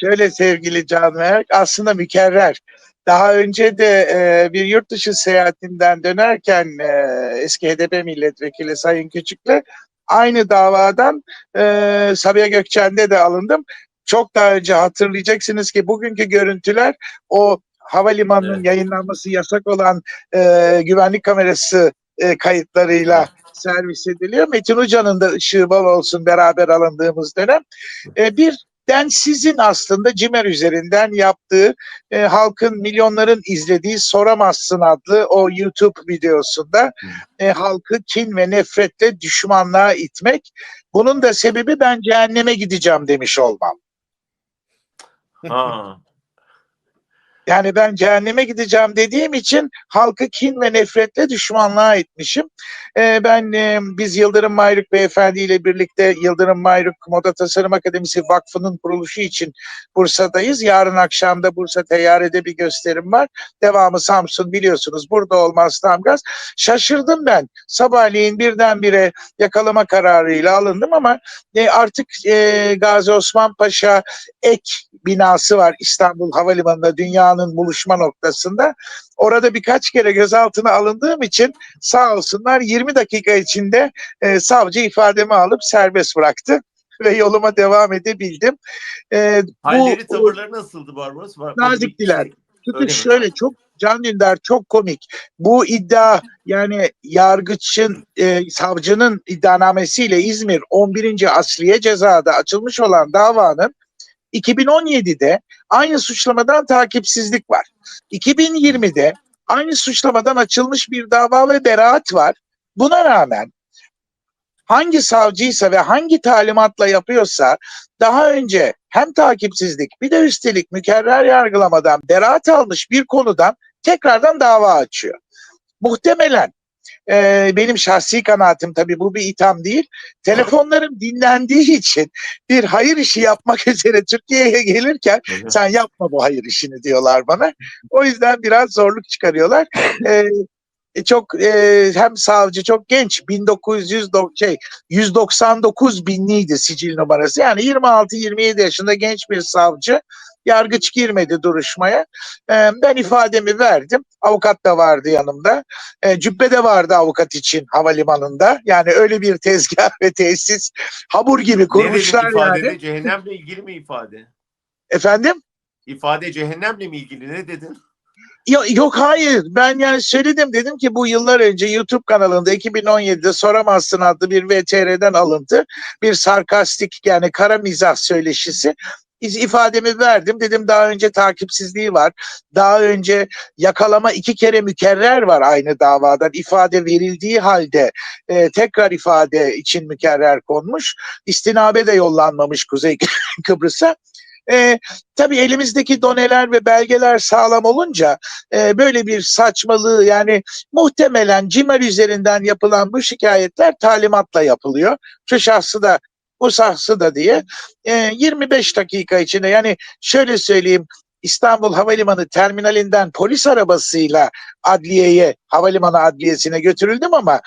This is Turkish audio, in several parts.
Şöyle sevgili Can Merk, aslında mükerrer. Daha önce de e, bir yurt dışı seyahatinden dönerken e, eski HDP milletvekili Sayın Küçük'le aynı davadan e, Sabiha Gökçen'de de alındım. Çok daha önce hatırlayacaksınız ki bugünkü görüntüler o havalimanının Evet. yayınlanması yasak olan e, güvenlik kamerası e, kayıtlarıyla servis ediliyor. Metin Hoca'nın da ışığı bol olsun beraber alındığımız dönem. E, bir densizin aslında Cimer üzerinden yaptığı e, halkın milyonların izlediği Soramazsın adlı o YouTube videosunda e, halkı kin ve nefretle düşmanlığa itmek. Bunun da sebebi ben cehenneme gideceğim demiş olmam. Ha. Yani ben cehenneme gideceğim dediğim için halkı kin ve nefretle düşmanlığa itmişim. Ee, ben e, biz Yıldırım Mayruk Beyefendi ile birlikte Yıldırım Mayruk Moda Tasarım Akademisi Vakfı'nın kuruluşu için Bursa'dayız. Yarın akşam da Bursa Teyyare'de bir gösterim var. Devamı Samsun biliyorsunuz. Burada olmaz tam. Şaşırdım ben. Sabahleyin birdenbire yakalama kararıyla alındım ama e, artık e, Gazi Osman Paşa ek binası var İstanbul Havalimanı'nda dünyanın buluşma noktasında. Orada birkaç kere gözaltına alındığım için sağ olsunlar 20 dakika içinde e, savcı ifademi alıp serbest bıraktı ve yoluma devam edebildim. E, Halleri tavırları nasıldı Barbaros? Naziktiler. Şey- Çünkü şöyle çok Can Dündar çok komik. Bu iddia yani yargıçın, e, savcının iddianamesiyle İzmir 11. Asliye cezada açılmış olan davanın 2017'de aynı suçlamadan takipsizlik var. 2020'de aynı suçlamadan açılmış bir dava ve beraat var. Buna rağmen hangi savcıysa ve hangi talimatla yapıyorsa daha önce hem takipsizlik bir de üstelik mükerrer yargılamadan beraat almış bir konudan tekrardan dava açıyor. Muhtemelen e, benim şahsi kanaatim tabii bu bir itham değil. Telefonlarım dinlendiği için bir hayır işi yapmak üzere Türkiye'ye gelirken sen yapma bu hayır işini diyorlar bana. O yüzden biraz zorluk çıkarıyorlar. Ee, e, çok e, hem savcı çok genç 1900 do- şey 199 binliydi sicil numarası. Yani 26-27 yaşında genç bir savcı. Yargıç girmedi duruşmaya. Ee, ben ifademi verdim. Avukat da vardı yanımda. Ee, cübbe de vardı avukat için havalimanında. Yani öyle bir tezgah ve tesis hamur gibi Ne kurmuşlar ifadede? yani. Cehennemle ilgili mi ifade? Efendim? İfade cehennemle mi ilgili ne dedin? Yok, yok hayır ben yani söyledim dedim ki bu yıllar önce YouTube kanalında 2017'de Soramazsın adlı bir VTR'den alıntı bir sarkastik yani kara mizah söyleşisi ifademi verdim. Dedim daha önce takipsizliği var. Daha önce yakalama iki kere mükerrer var aynı davadan. İfade verildiği halde e, tekrar ifade için mükerrer konmuş. İstinabe de yollanmamış Kuzey Kıbrıs'a. E, tabii elimizdeki doneler ve belgeler sağlam olunca e, böyle bir saçmalığı yani muhtemelen CİMER üzerinden yapılan bu şikayetler talimatla yapılıyor. Şu şahsı da bu şahsı da diye e, 25 dakika içinde yani şöyle söyleyeyim İstanbul Havalimanı terminalinden polis arabasıyla adliyeye, havalimanı adliyesine götürüldüm ama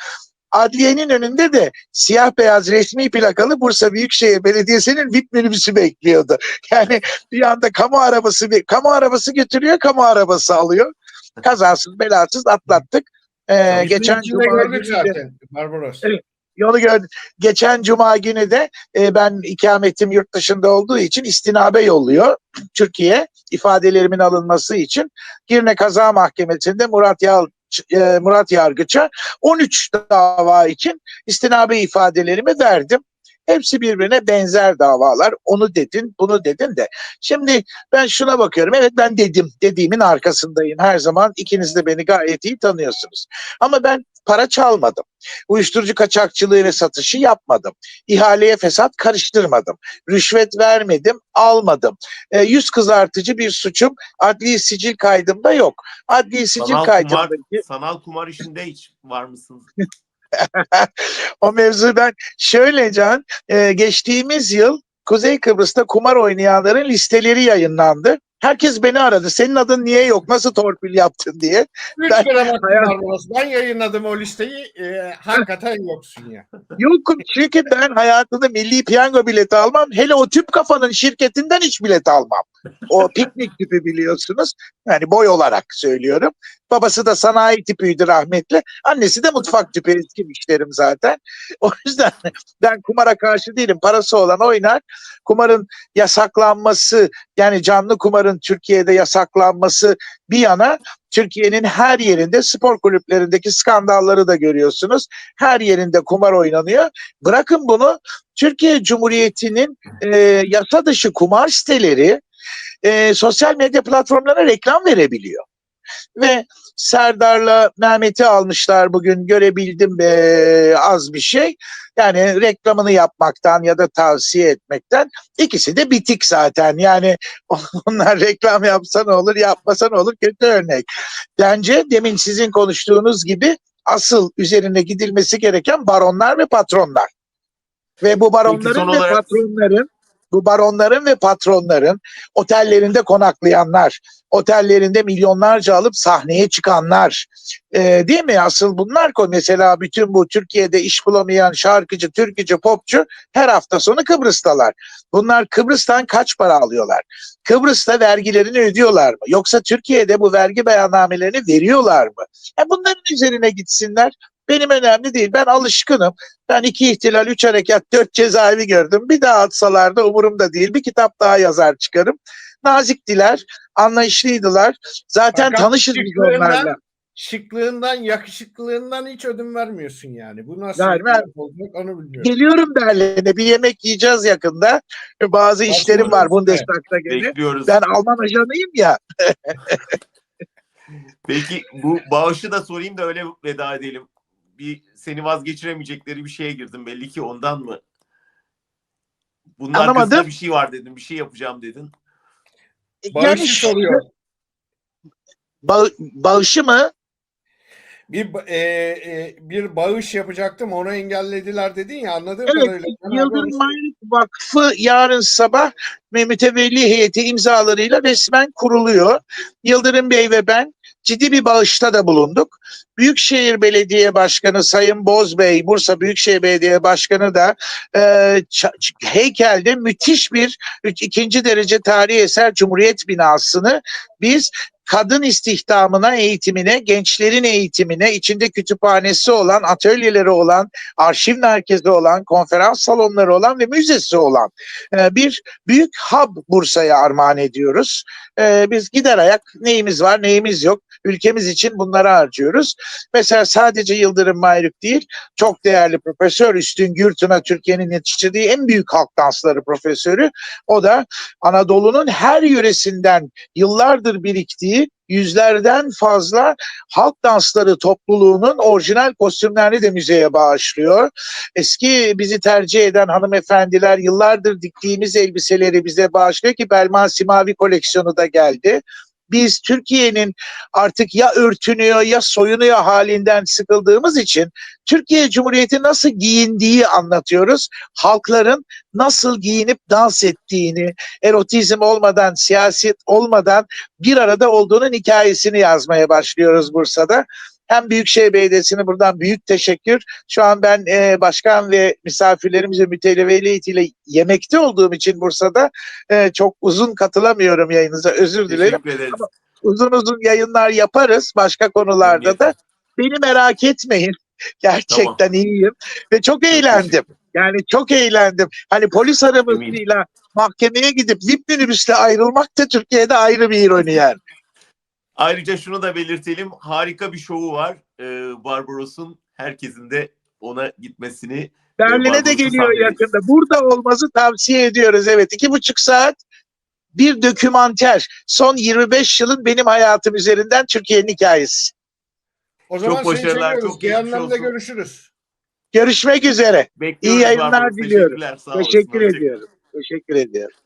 adliyenin önünde de siyah beyaz resmi plakalı Bursa Büyükşehir Belediyesi'nin VIP minibüsü bekliyordu. Yani bir anda kamu arabası bir kamu arabası götürüyor, kamu arabası alıyor. Kazasız belasız atlattık. Ee, geçen cuma de- zaten Barbaros. Evet. Yolu gördüm. Geçen cuma günü de e, ben ikametim yurt dışında olduğu için istinabe yolluyor Türkiye ifadelerimin alınması için. Girne Kaza Mahkemesi'nde Murat Yal e, Murat Yargıç'a 13 dava için istinabe ifadelerimi verdim. Hepsi birbirine benzer davalar. Onu dedin, bunu dedin de. Şimdi ben şuna bakıyorum. Evet ben dedim. Dediğimin arkasındayım her zaman. İkiniz de beni gayet iyi tanıyorsunuz. Ama ben para çalmadım. Uyuşturucu kaçakçılığı ve satışı yapmadım. İhaleye fesat karıştırmadım. Rüşvet vermedim, almadım. E, yüz kızartıcı bir suçum adli sicil kaydımda yok. Adli sicil Sanal kumar, kaydımdaki sanal kumar işinde hiç var mısın? o mevzu ben şöyle Can, e, geçtiğimiz yıl Kuzey Kıbrıs'ta kumar oynayanların listeleri yayınlandı. Herkes beni aradı. Senin adın niye yok? Nasıl torpil yaptın diye. 3 Ben- hayat-. Ben yayınladım o listeyi. E, hakikaten yoksun ya. Yokum çünkü ben hayatımda milli piyango bileti almam. Hele o tüp kafanın şirketinden hiç bilet almam. O piknik tüpü biliyorsunuz. Yani boy olarak söylüyorum. Babası da sanayi tipiydi rahmetli. Annesi de mutfak tüpü eski müşterim zaten. O yüzden ben kumara karşı değilim. Parası olan oynar. Kumarın yasaklanması yani canlı kumarın Türkiye'de yasaklanması bir yana Türkiye'nin her yerinde spor kulüplerindeki skandalları da görüyorsunuz. Her yerinde kumar oynanıyor. Bırakın bunu Türkiye Cumhuriyeti'nin e, yasa dışı kumar siteleri e, sosyal medya platformlarına reklam verebiliyor. Ve Serdar'la Mehmet'i almışlar bugün görebildim e, az bir şey. Yani reklamını yapmaktan ya da tavsiye etmekten ikisi de bitik zaten. Yani onlar reklam yapsa ne olur yapmasa ne olur kötü örnek. Bence demin sizin konuştuğunuz gibi asıl üzerine gidilmesi gereken baronlar ve patronlar. Ve bu baronların ve olarak- patronların bu baronların ve patronların otellerinde konaklayanlar, otellerinde milyonlarca alıp sahneye çıkanlar, e, değil mi? Asıl bunlar ko mesela bütün bu Türkiye'de iş bulamayan şarkıcı, türkücü, popçu her hafta sonu Kıbrıs'talar. Bunlar Kıbrıs'tan kaç para alıyorlar? Kıbrıs'ta vergilerini ödüyorlar mı? Yoksa Türkiye'de bu vergi beyannamelerini veriyorlar mı? E bunların üzerine gitsinler. Benim önemli değil. Ben alışkınım. Ben iki ihtilal, üç harekat, dört cezaevi gördüm. Bir daha atsalar da umurumda değil. Bir kitap daha yazar çıkarım. Naziktiler, anlayışlıydılar. Zaten Fakat tanışız biz şıklığından- onlarla. Şıklığından, yakışıklığından hiç ödün vermiyorsun yani. Bu nasıl bir laf olacak onu bilmiyorum. Geliyorum Berlin'e. Bir yemek yiyeceğiz yakında. Bazı işlerim var Başvururuz. Bundestag'da gene. Bekliyoruz. Ben Alman ajanıyım ya. Peki bu bağışı da sorayım da öyle veda edelim. Bir seni vazgeçiremeyecekleri bir şeye girdim belli ki ondan mı? Bunun Anlamadım. arkasında bir şey var dedin. Bir şey yapacağım dedin. Bağışı şu- soruyor. Ba- bağışı mı? Bir e, e, bir bağış yapacaktım onu engellediler dedin ya anladığım Evet, kadarıyla. Abi Yıldırım Maylık Vakfı yarın sabah ve mütevelli heyeti imzalarıyla resmen kuruluyor. Yıldırım Bey ve ben ciddi bir bağışta da bulunduk. Büyükşehir Belediye Başkanı Sayın Boz Bey, Bursa Büyükşehir Belediye Başkanı da e, heykelde müthiş bir ikinci derece tarihi eser Cumhuriyet binasını biz kadın istihdamına, eğitimine, gençlerin eğitimine, içinde kütüphanesi olan, atölyeleri olan, arşiv merkezi olan, konferans salonları olan ve müzesi olan e, bir büyük hub Bursa'ya armağan ediyoruz. E, Biz gider ayak neyimiz var neyimiz yok ülkemiz için bunları harcıyoruz. Mesela sadece Yıldırım Mayruk değil çok değerli profesör Üstün Gürtün'a Türkiye'nin yetiştirdiği en büyük halk dansları profesörü. O da Anadolu'nun her yöresinden yıllardır biriktiği yüzlerden fazla halk dansları topluluğunun orijinal kostümlerini de müzeye bağışlıyor. Eski bizi tercih eden hanımefendiler yıllardır diktiğimiz elbiseleri bize bağışlıyor ki Belma Simavi koleksiyonu da geldi. Biz Türkiye'nin artık ya örtünüyor ya soyunuyor halinden sıkıldığımız için Türkiye Cumhuriyeti nasıl giyindiği anlatıyoruz. Halkların nasıl giyinip dans ettiğini, erotizm olmadan, siyaset olmadan bir arada olduğunun hikayesini yazmaya başlıyoruz Bursa'da. Hem Büyükşehir Belediyesi'ne buradan büyük teşekkür. Şu an ben e, başkan ve misafirlerimizle müteveli heyetiyle yemekte olduğum için Bursa'da e, çok uzun katılamıyorum yayınıza. Özür dilerim. Uzun uzun yayınlar yaparız başka konularda da. Beni merak etmeyin. Gerçekten iyiyim ve çok eğlendim. Yani çok eğlendim. Hani polis arabasıyla mahkemeye gidip VIP minibüsle ayrılmak da Türkiye'de ayrı bir ironi yani. Ayrıca şunu da belirtelim. Harika bir şovu var. Ee, Barbaros'un herkesin de ona gitmesini Berlin'e de geliyor sahnedeyiz. yakında. Burada olması tavsiye ediyoruz. Evet iki buçuk saat bir dokümanter. Son 25 yılın benim hayatım üzerinden Türkiye'nin hikayesi. O zaman Çok başarılar, çok olsun. görüşürüz. Görüşmek üzere. bekliyoruz. İyi yayınlar diliyorum. Teşekkürler. Sağ olasın. Teşekkür kal. ediyorum. Teşekkür ediyorum.